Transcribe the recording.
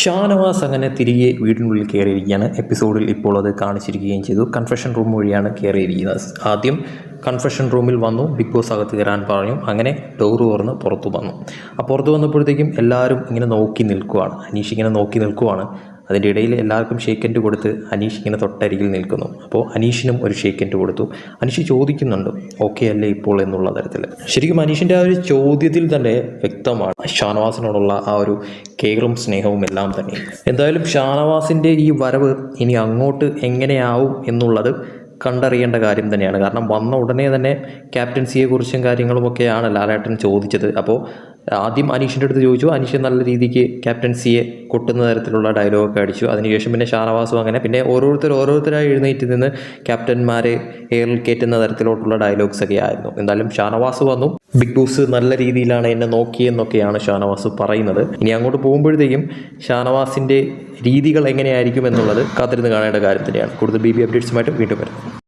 ഷാനവാസ് അങ്ങനെ തിരികെ വീടിനുള്ളിൽ കയറിയിരിക്കുകയാണ്. എപ്പിസോഡിൽ ഇപ്പോൾ അത് കാണിച്ചിരിക്കുകയും ചെയ്തു. കൺഫെഷൻ റൂം വഴിയാണ് കയറിയിരിക്കുന്നത്. ആദ്യം കൺഫെഷൻ റൂമിൽ വന്നു. ബിഗ് ബോസ് അകത്ത് കയറാൻ പറഞ്ഞു. അങ്ങനെ ഡോറ് തുറന്ന് പുറത്തു വന്നു. ആ പുറത്ത് വന്നപ്പോഴത്തേക്കും എല്ലാവരും ഇങ്ങനെ നോക്കി നിൽക്കുവാണ്. അനീഷ് ഇങ്ങനെ നോക്കി നിൽക്കുവാണ്. അതിന്റെ ഇടയിൽ എല്ലാവർക്കും ഷേക്കൻഡ് കൊടുത്ത് അനീഷ് ഇങ്ങനെ തൊട്ടരികിൽ നിൽക്കുന്നു. അപ്പോൾ അനീഷിനും ഒരു ഷേക്കൻഡ് കൊടുത്തു. അനീഷ് ചോദിക്കുന്നുണ്ട് ഓക്കെ അല്ലേ ഇപ്പോൾ? എന്നുള്ള തരത്തിൽ. ശരിക്കും അനീഷിന്റെ ആ ഒരു ചോദ്യത്തിൽ തന്നെ വ്യക്തമാണ് ഷാനവാസിനോടുള്ള ആ ഒരു കെയറും സ്നേഹവും എല്ലാം തന്നെ. എന്തായാലും ഷാനവാസിന്റെ ഈ വരവ് ഇനി അങ്ങോട്ട് എങ്ങനെയാവും എന്നുള്ളത് കണ്ടറിയേണ്ട കാര്യം തന്നെയാണ്. കാരണം വന്ന ഉടനെ തന്നെ ക്യാപ്റ്റൻസിയെക്കുറിച്ചും കാര്യങ്ങളുമൊക്കെയാണ് ലാലേട്ടൻ ചോദിച്ചത്. അപ്പോൾ ആദ്യം അനീഷിന്റെ അടുത്ത് ചോദിച്ചു. അനീഷ് നല്ല രീതിക്ക് ക്യാപ്റ്റൻസിയെ കൊട്ടുന്ന തരത്തിലുള്ള ഡയലോഗൊക്കെ അടിച്ചു. അതിനുശേഷം പിന്നെ ഷാനവാസും അങ്ങനെ പിന്നെ ഓരോരുത്തർ ഓരോരുത്തരായി എഴുന്നേറ്റ് നിന്ന് ക്യാപ്റ്റന്മാരെ എയറിൽ കയറ്റുന്ന തരത്തിലോട്ടുള്ള ഡയലോഗ്സ് ഒക്കെ ആയിരുന്നു. എന്തായാലും ഷാനവാസ് വന്നു. ബിഗ് ബോസ് നല്ല രീതിയിലാണ് എന്നെ നോക്കിയെന്നൊക്കെയാണ് ഷാനവാസ് പറയുന്നത്. ഇനി അങ്ങോട്ട് പോകുമ്പോഴത്തേക്കും ഷാനവാസിന്റെ രീതികൾ എങ്ങനെയായിരിക്കും എന്നുള്ളത് കാത്തിരുന്ന് കാണേണ്ട കാര്യം തന്നെയാണ്. കൂടുതൽ ബി ബി അപ്ഡേറ്റ്സുമായിട്ട് വീണ്ടും വരും.